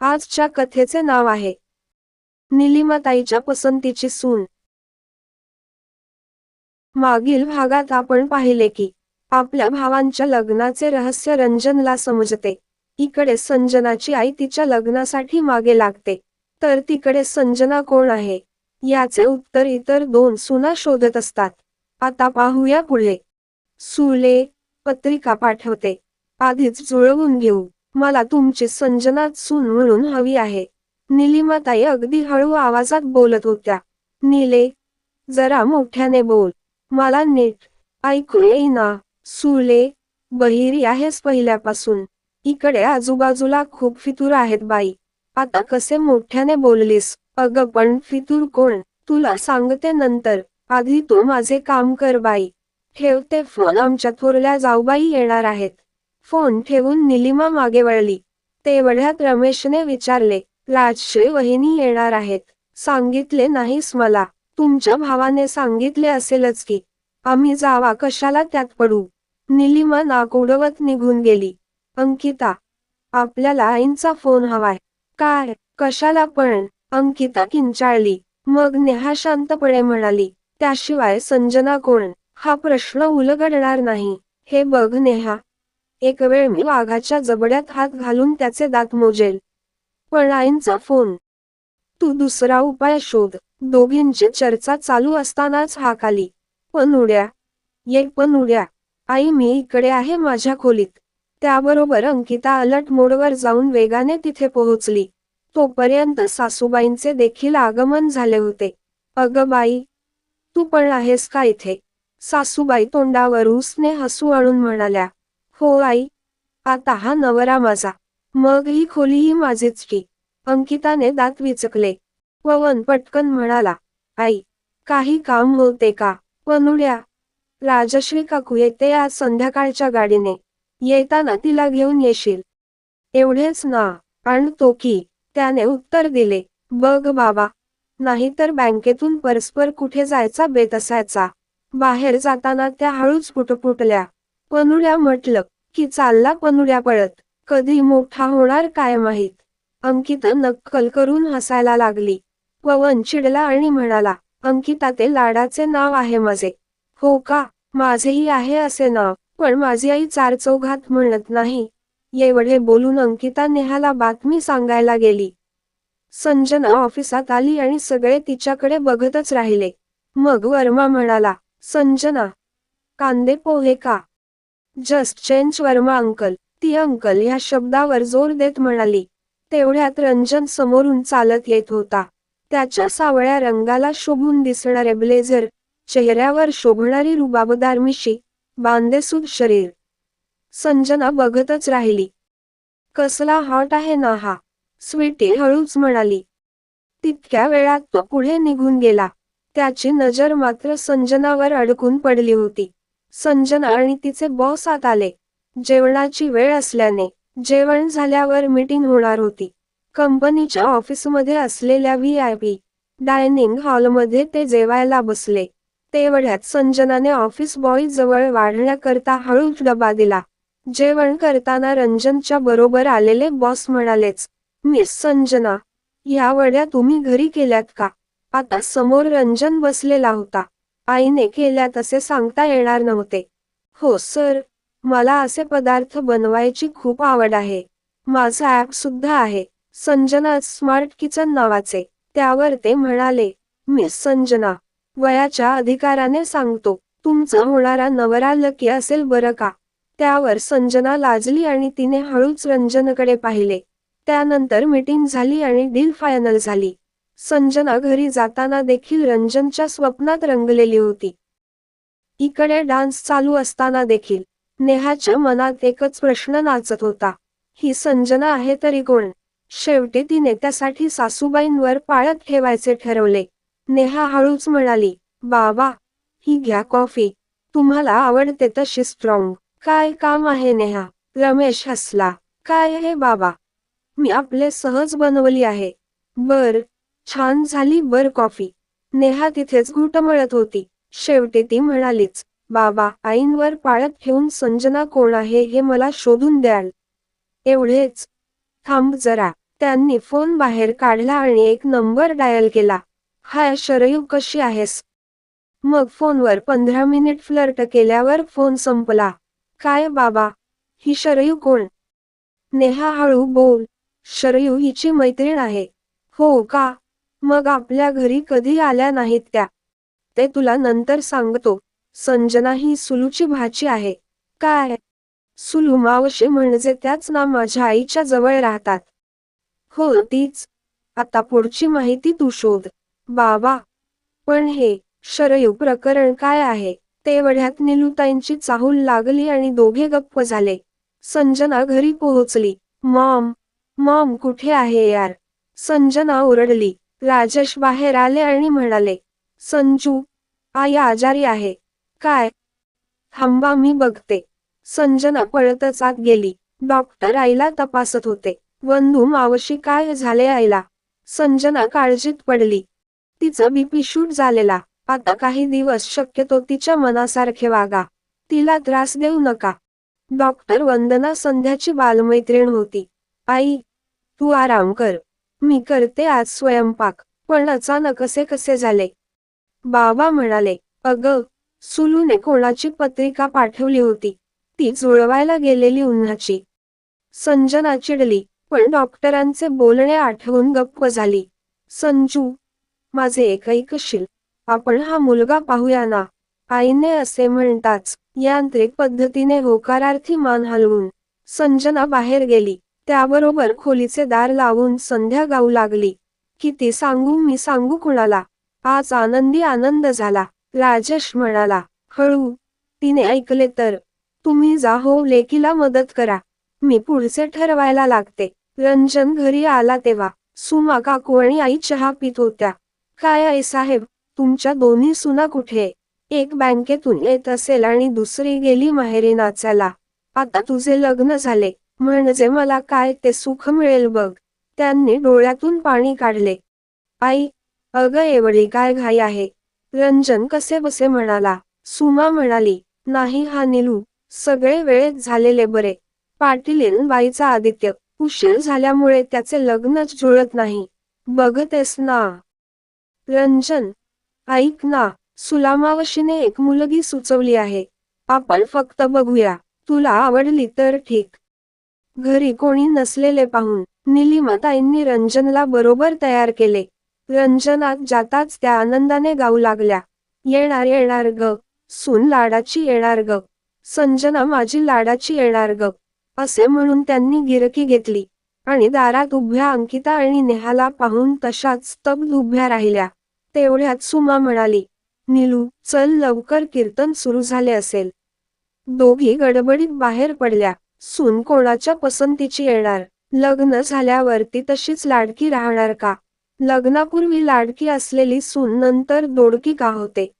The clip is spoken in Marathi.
आजच्या कथेचे नाव आहे. निलिमाताईच्या पसंतीची सून. मागील भागात आपण पाहिले की आपल्या भावांच्या लग्नाचे रहस्य रंजनला समजते. इकडे संजनाची आई तिच्या लग्नासाठी मागे लागते. तर तिकडे संजना कोण आहे? याचे उत्तर इतर दोन सुना शोधत असतात. आता पाहूया पुढे. सुले पत्रिका पाठवते. आधीच जुळवून घेऊ. मला तुमची संजनात सून म्हणून हवी आहे. निलिमाताई अगदी हळू आवाजात बोलत होत्या. निले जरा मोठ्याने बोल. मला नीट ऐकू येईना. सुले बहिरी आहेस पहिल्यापासून. इकडे आजूबाजूला खूप फितूर आहेत बाई. आता कसे मोठ्याने बोललीस? अगं पण फितूर कोण? तुला सांगते नंतर. आधी तू माझे काम कर बाई. ठेवते फोन. आमच्या थोरल्या जाऊबाई येणार आहेत. फोन ठेवून निलिमा मागे वळली. तेवढ्यात रमेशने विचारले राजश्री वहिनी येणार आहेत. सांगितले नाहीस मला. तुमच्या भावाने सांगितले असेलच की आम्ही जावा कशाला त्यात पडू? निलिमा नाक उडवत निघून गेली. अंकिता आपल्याला आईंचा फोन हवाय. काय? कशाला पण? अंकिता किंचाळली. मग नेहा शांतपणे म्हणाली त्याशिवाय संजना कोण? हा प्रश्न उलगडणार नाही. हे बघ नेहा एक वेळ मी वाघाच्या जबड्यात हात घालून त्याचे दात मोजेल. पण आईंचा फोन. तू दुसरा उपाय शोध. दोघींची चर्चा चालू असतानाच हाक आली. पण उड्या. ये पण उड्या. आई मी इकडे आहे माझ्या खोलीत. त्याबरोबर अंकिता अलट मोडवर जाऊन वेगाने तिथे पोहोचली. तोपर्यंत सासूबाईंचे देखील आगमन झाले होते. अगं बाई तू पण आहेस का इथे? सासूबाई तोंडावर उसने हसू आणून म्हणाल्या. हो आई. आता हा नवरा माझा. मग ही खोलीही माझीच की. अंकिताने दात विचकले. पवन पटकन म्हणाला आई काही काम होते का? पनुड्या राजश्री काकू येते आज संध्याकाळच्या गाडीने. येताना तिला घेऊन येशील. एवढेच ना. आणतो की. त्याने उत्तर दिले बघ बाबा. नाहीतर बँकेतून परस्पर कुठे जायचा बेत असायचा बाहेर जाताना त्या हळूच पुटपुटल्या. पनुड्या म्हटलं की चालला पनुड्या पळत. कधी मोठा होणार काय माहीत? अंकित नक्कल करून हसायला लागली. पवन चिडला आणि म्हणाला अंकिता ते लाडाचे नाव आहे माझे. हो का? माझेही आहे असे नाव. पण माझी आई चार चौघात म्हणत नाही. एवढे बोलून अंकिता नेहाला बातमी सांगायला गेली. संजना ऑफिसात आली आणि सगळे तिच्याकडे बघतच राहिले. मग वर्मा म्हणाला संजना कांदे पोहे का? जस्ट चेंज वर्मा अंकल ती अंकल ह्या शब्दावर जोर देत म्हणाली. तेवढ्यात रंजन समोरून चालत येत होता. त्याच्या सावळ्या रंगाला शोभून दिसणारे ब्लेझर चेहऱ्यावर शोभणारी रुबाबदार मिशी बांदेसूद शरीर. संजना बघतच राहिली. कसला हॉट आहे ना हा? स्वीटी हळूच म्हणाली. तितक्या वेळात तो पुढे निघून गेला. त्याची नजर मात्र संजनावर अडकून पडली होती. संजना आणि तिचे बॉस आत आले. जेवणाची वेळ असल्याने जेवण झाल्यावर मीटिंग होणार होती. कंपनीच्या ऑफिसमध्ये असलेल्या व्ही आय पी डायनिंग हॉलमध्ये ते जेवायला बसले. तेवढ्यात संजनाने ऑफिस बॉय जवळ वाढण्याकरता हळूच डबा दिला. जेवण करताना रंजनच्या बरोबर आलेले बॉस म्हणालेच मिस संजना ह्या वड्या तुम्ही घरी केल्यात का? आता समोर रंजन बसलेला होता. आईने केल्यात असे सांगता येणार नव्हते. हो सर. मला असे पदार्थ बनवायची खूप आवड आहे. माझा ॲप सुद्धा आहे संजना स्मार्ट किचन नावाचे. त्यावर ते म्हणाले मिस संजना वयाच्या अधिकाराने सांगतो. तुमचा होणारा नवरा लकी असेल बरं का? त्यावर संजना लाजली आणि तिने हळूच रंजनकडे पाहिले. त्यानंतर मीटिंग झाली आणि डील फायनल झाली. संजना घरी जाताना देखील रंजनच्या स्वप्नात रंगलेली होती. इकडे डान्स चालू असताना देखील नेहाच्या मनात एकच प्रश्न नाचत होता. ही संजना आहे तरी कोण? शेवटी तिने त्यासाठी सासूबाईंवर पाळत ठेवायचे ठरवले. नेहा हळूच म्हणाली बाबा ही घ्या कॉफी. तुम्हाला आवडते तशी स्ट्रॉंग काय काम आहे नेहा? रमेश हसला. काय आहे बाबा? मी आपले सहज बनवली आहे. बर छान झाली बर कॉफी. नेहा तिथेच घुटमळत होती. शेवटी ती म्हणालीच बाबा आईंवर पाळत ठेवून संजना कोण आहे हे मला शोधून द्याल. एवढेच. थांब जरा. त्यांनी फोन बाहेर काढला आणि एक नंबर डायल केला. हाय शरयू कशी आहेस? मग फोनवर पंधरा मिनिट फ्लर्ट केल्यावर फोन संपला. काय बाबा? ही शरयू कोण? नेहा हळू बोल शरयू हिची मैत्रीण आहे. हो का? मग आपल्या घरी कधी आल्या नाहीत त्या? ते तुला नंतर सांगतो. संजना ही सुलूची भाची आहे. काय? सुलू मावशी म्हणजे त्याच ना माझ्या आईच्या जवळ राहतात. हो तीच. आता पुढची माहिती तू शोध. बाबा. पण हे शरयू प्रकरण काय आहे? तेवढ्यात निलुताईंची चाहूल लागली आणि दोघे गप्प झाले. संजना घरी पोहोचली. मॉम. मॉम कुठे आहे यार? संजना ओरडली. राजेश बाहेर आले आणि म्हणाले संजू आई आजारी आहे. काय? थांबा मी बघते. संजना पळतच आत गेली. डॉक्टर आईला तपासत होते. बंधू मावशी काय झाले आईला? संजना काळजीत पडली. तिचा बीपी शूट झालेला. आता काही दिवस शक्यतो तिच्या मनासारखे वागा. तिला त्रास देऊ नका. डॉक्टर वंदना संध्याची बालमैत्रीण होती. आई तू आराम कर. मी करते आज स्वयंपाक पण अचानक असे कसे झाले? बाबा म्हणाले अग सुलूने कोणाची पत्रिका पाठवली होती. ती जुळवायला गेलेली उन्हाची. संजना चिडली पण डॉक्टरांचे बोलणे आठवून गप्प झाली. संजू माझे एक ऐकशील आपण हा मुलगा पाहूया ना? आईने असे म्हणताच यांत्रिक पद्धतीने होकारार्थी मान हलवून संजना बाहेर गेली. त्याबरोबर खोलीचे दार लावून संध्या गाऊ लागली. किती सांगू मी सांगू कुणाला? आज आनंदी आनंद झाला. राजेश म्हणाला हळू तिने ऐकले तर. तुम्ही जा हो लेकीला मदत करा. मी पुढचे ठरवायला लागते. रंजन घरी आला तेव्हा. सुमा काकू आणि आई चहा पित होत्या. काय आई साहेब तुमच्या दोन्ही सुना कुठे? एक बँकेतून येत असेल आणि दुसरी गेली माहेरी नाचायला. आता तुझे लग्न झाले. म्हणजे मला काय ते सुख मिळेल बघ. त्यांनी डोळ्यातून पाणी काढले. आई अग एवढी काय घाई आहे. रंजन कसे बसे म्हणाला. सुमा म्हणाली नाही हा निलू सगळे वेळेत झालेले बरे. पाटीलेन बाईचा आदित्य उशीर झाल्यामुळे त्याचे लग्नच जुळत नाही. बघतेस ना. रंजन ऐक ना सुलामावशीने एक मुलगी सुचवली आहे. आपण फक्त बघूया तुला आवडली तर ठीक. घरी कोणी नसलेले पाहून निलिमाताईंनी रंजनला बरोबर तयार केले. रंजनात जाताच त्या आनंदाने गाऊ लागल्या. येणार येणार ग. सून लाडाची येणार ग. संजना माझी लाडाची येणार ग. असे म्हणून त्यांनी गिरकी घेतली. आणि दारात उभ्या अंकिता आणि नेहाला पाहून तशाच स्तब्ध उभ्या राहिल्या. तेवढ्यात सुमा म्हणाली निलू चल लवकर कीर्तन सुरू झाले असेल. दोघी गडबडीत बाहेर पडल्या. सून कोणाच्या पसंतीची येणार? लग्न झाल्यावर ती तशीच लाडकी राहणार का? लग्नापूर्वी लाडकी असलेली सून नंतर दोडकी का होते?